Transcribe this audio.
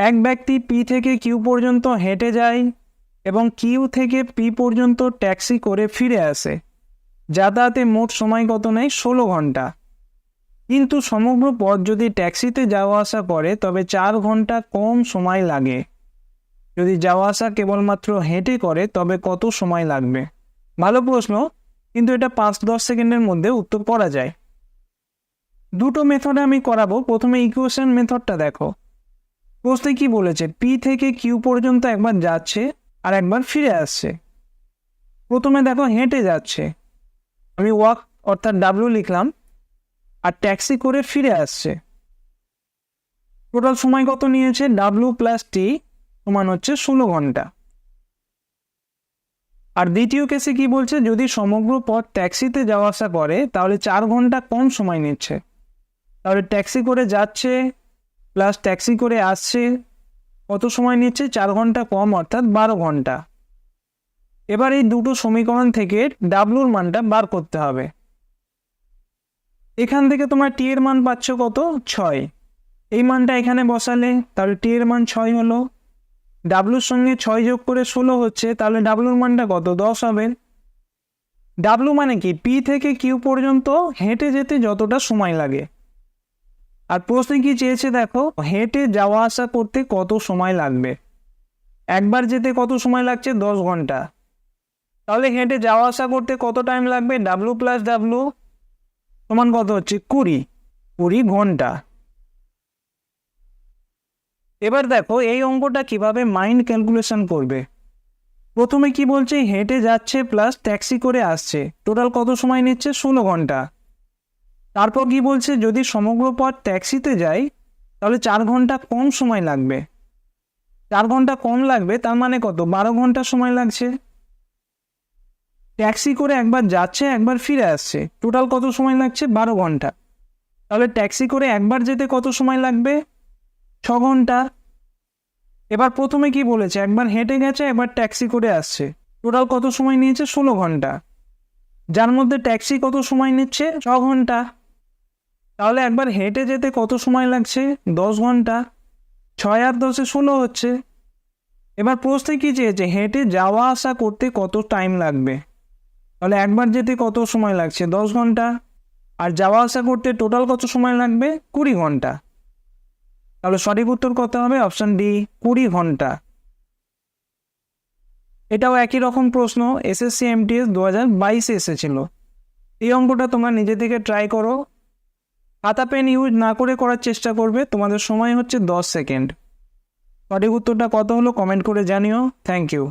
এক ব্যক্তি পি থেকে কিউ পর্যন্ত হেঁটে যায় এবং কিউ থেকে পি পর্যন্ত ট্যাক্সি করে ফিরে আসে। যাতায়াতে মোট সময় কত নেয়? ষোলো ঘণ্টা। কিন্তু সমগ্র পথ যদি ট্যাক্সিতে যাওয়া আসা করে, তবে চার ঘণ্টা কম সময় লাগে। যদি যাওয়া আসা কেবলমাত্র হেঁটে করে, তবে কত সময় লাগবে? ভালো প্রশ্ন, কিন্তু এটা পাঁচ দশ সেকেন্ডের মধ্যে উত্তর করা যায়। দুটো মেথডে আমি করাবো। প্রথমে ইকুয়েশন মেথডটা দেখো। প্রশ্নে কি বলেছে? পি থেকে কিউ পর্যন্ত একবার যাচ্ছে আর একবার ফিরে আসছে। প্রথমে দেখো হেঁটে যাচ্ছে। আমি ওয়াক অর্থাৎ ডাব্লু লিখলাম আর ট্যাক্সি করে ফিরে আসছে। টোটাল সময় কত নিয়েছে? ডাব্লু প্লাস টি সমান হচ্ছে ষোলো ঘণ্টা। আর দ্বিতীয় কেসে কি বলছে? যদি সমগ্র পথ ট্যাক্সিতে যাওয়া আসা করে, তাহলে চার ঘণ্টা কম সময় নিচ্ছে। তাহলে ট্যাক্সি করে যাচ্ছে প্লাস ট্যাক্সি করে আসছে কত সময় নিচ্ছে? চার ঘণ্টা কম, অর্থাৎ বারো ঘণ্টা। এবার এই দুটো সমীকরণ থেকে ডাব্লুর মানটা বার করতে হবে। এখান থেকে তোমার টি এর মান পাচ্ছ কত? ছয়। এই মানটা এখানে বসালে, তাহলে টি এর মান ছয় হলো। ডাব্লুর সঙ্গে ছয় যোগ করে ষোলো হচ্ছে, তাহলে ডাব্লুর মানটা কত? দশ হবে। ডাব্লু মানে কি? পি থেকে কিউ পর্যন্ত হেঁটে যেতে যতটা সময় লাগে। আর প্রশ্নে কি চেয়েছে, দেখো, হেঁটে যাওয়া আসা করতে কত সময় লাগবে। একবার যেতে কত সময় লাগছে? দশ ঘণ্টা। তাহলে হেঁটে যাওয়া আসা করতে কত টাইম লাগবে? ডাব্লু প্লাস ডাব্লু সমান কত হচ্ছে? কুড়ি। কুড়ি ঘণ্টা। এবার দেখো, এই অঙ্কটা কীভাবে মাইন্ড ক্যালকুলেশন করবে? প্রথমে কি বলছে? হেঁটে যাচ্ছে প্লাস ট্যাক্সি করে আসছে। টোটাল কত সময় নিচ্ছে? ষোলো ঘণ্টা। তারপর কি বলছে, যদি সমগ্র পথ ট্যাক্সিতে যাই, তাহলে চার ঘণ্টা কম সময় লাগবে। চার ঘণ্টা কম লাগবে, তার মানে কত? বারো ঘণ্টা সময় লাগছে। ট্যাক্সি করে একবার যাচ্ছে, একবার ফিরে আসছে। টোটাল কত সময় লাগছে? বারো ঘণ্টা। তাহলে ট্যাক্সি করে একবার যেতে কত সময় লাগবে? ছ ঘণ্টা। এবার প্রথমে কি বলেছে? একবার হেঁটে গেছে, একবার ট্যাক্সি করে আসছে। টোটাল কত সময় নিয়েছে? ষোলো ঘণ্টা। যার মধ্যে ট্যাক্সি কত সময় নিচ্ছে? ছ ঘণ্টা। তাহলে একবার হেঁটে যেতে কত সময় লাগছে? দশ ঘণ্টা? ছয় আর দশে ষোলো হচ্ছে। এবার প্রশ্নে কী চেয়েছে হেঁটে যাওয়া আসা করতে কত টাইম লাগবে? তাহলে একবার যেতে কত সময় লাগছে? দশ ঘণ্টা? আর যাওয়া আসা করতে টোটাল কত সময় লাগবে? কুড়ি ঘণ্টা। তাহলে সঠিক উত্তর কত হবে? অপশান ডি কুড়ি ঘণ্টা। এটাও একই রকম প্রশ্ন। এসএসসি এমটিএস দু হাজার বাইশে এসেছিল। এই অঙ্কটা তোমরা নিজে থেকে ট্রাই করো। খাতা পেন ইউজ না করে করার চেষ্টা করবে। তোমাদের সময় হচ্ছে দশ সেকেন্ড। সঠিক উত্তরটা কত হলো কমেন্ট করে জানিও। Thank you